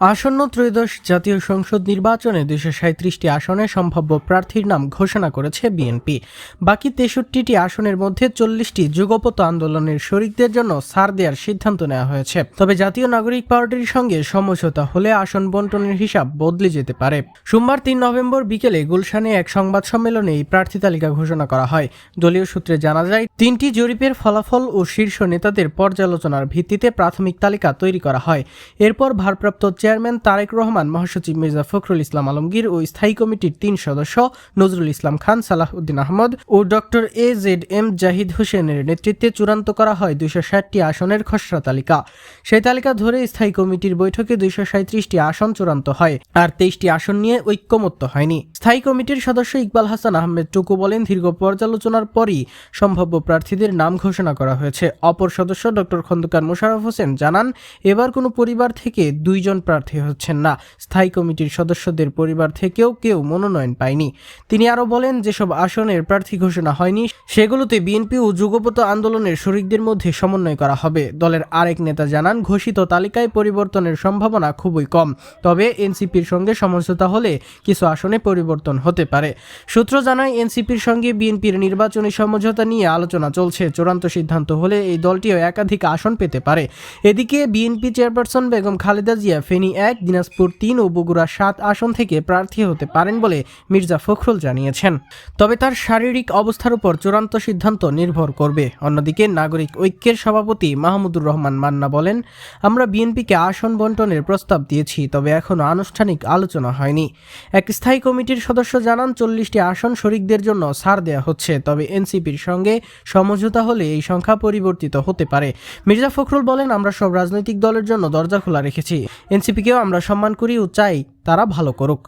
আসন্ন ত্রয়োদশ জাতীয় সংসদ নির্বাচনে দুশো সাঁত্রিশটি আসনে সম্ভাব্য প্রার্থীর নাম ঘোষণা করেছে বিএনপি। বাকি তেষট্টিটি আসনের মধ্যে চল্লিশটি যুগপত আন্দোলনের শরিকদের জন্য ছাড় দেওয়ার সিদ্ধান্ত নেওয়া হয়েছে। তবে জাতীয় নাগরিক পার্টির সঙ্গে সমঝোতা হলে আসন বন্টনের হিসাব বদলে যেতে পারে। সোমবার তিন নভেম্বর বিকেলে গুলশানে এক সংবাদ সম্মেলনে এই প্রার্থী তালিকা ঘোষণা করা হয়। দলীয় সূত্রে জানা যায়, তিনটি জরিপের ফলাফল ও শীর্ষ নেতাদের পর্যালোচনার ভিত্তিতে প্রাথমিক তালিকা তৈরি করা হয়। এরপর ভারপ্রাপ্ত চেয়ারম্যান তারেক রহমান, মহাসচিব মির্জা ফখরুল ইসলাম আলমগীর ও স্থায়ী কমিটির তিন সদস্য নজরুল ইসলাম খান সালাহ উদ্দিন আহমদ ও doctor A Z M Zahid হোসেনের নেতৃত্বে চূড়ান্ত করা হয় দুইশো ষাটটি আসনের খসড়া তালিকা। সেই তালিকা ধরে স্থায়ী কমিটির বৈঠকে দুইশো সাঁত্রিশটি আসন চূড়ান্ত হয় আর তেইশটি আসন নিয়ে ঐক্যমত্য হয়নি। স্থায়ী কমিটির সদস্য ইকবাল হাসান আহমেদ টুকু বলেন, দীর্ঘ পর্যালোচনার পরই সম্ভাব্য প্রার্থীদের নাম ঘোষণা করা হয়েছে। অপর সদস্য ডক্টর খন্দকার মোশাররফ হোসেন জানান, এবার কোনো পরিবার থেকে দুইজন প্রার্থী হচ্ছেন না। স্থায়ী কমিটির সদস্যদের পরিবার থেকেও কেউ মনোনয়ন পায়নি। তিনি আরও বলেন, যেসব আসনের প্রার্থী ঘোষণা হয়নি, সেগুলোতে বিএনপি ও যুগপত আন্দোলনের শরিকদের মধ্যে সমন্বয় করা হবে। দলের আরেক নেতা জানান, ঘোষিত তালিকায় পরিবর্তনের সম্ভাবনা খুবই কম। তবে এনসিপির সঙ্গে সমঝোতা হলে কিছু আসনে পরিবর্তন হতে পারে। সূত্র জানায়, এনসিপির সঙ্গে বিএনপির নির্বাচনী সমঝোতা নিয়ে আলোচনা চলছে। চূড়ান্ত সিদ্ধান্ত হলে এই দলটিও একাধিক আসন পেতে পারে। এদিকে বিএনপি চেয়ারপারসন বেগম খালেদা জিয়া ফেনী এক, দিনাজপুর তিন ও বগুড়া সাত আসন থেকে প্রার্থী হতে পারেন বলে মির্জা ফখরুল জানিয়েছেন। তবে তার শারীরিক অবস্থার উপর চূড়ান্ত সিদ্ধান্ত নির্ভর করবে। অন্যদিকে নাগরিক ঐক্যের সভাপতি মাহমুদুর রহমান মান্না বলেন, আমরা বিএনপিকে আসন বন্টনের প্রস্তাব দিয়েছি, তবে এখনও আনুষ্ঠানিক আলোচনা হয়নি। এক স্থায়ী কমিটির সদস্য জানান, চল্লিশটি আসন শরিকদের জন্য ছাড় দেওয়া হচ্ছে, তবে এনসিপির সঙ্গে সমঝোতা হলে এই সংখ্যা পরিবর্তিত হতে পারে। মির্জা ফখরুল বলেন, আমরা সব রাজনৈতিক দলের জন্য দরজা খোলা রেখেছি। এনসিপিকেও আমরা সম্মান করি ও চাই তারা ভালো করুক।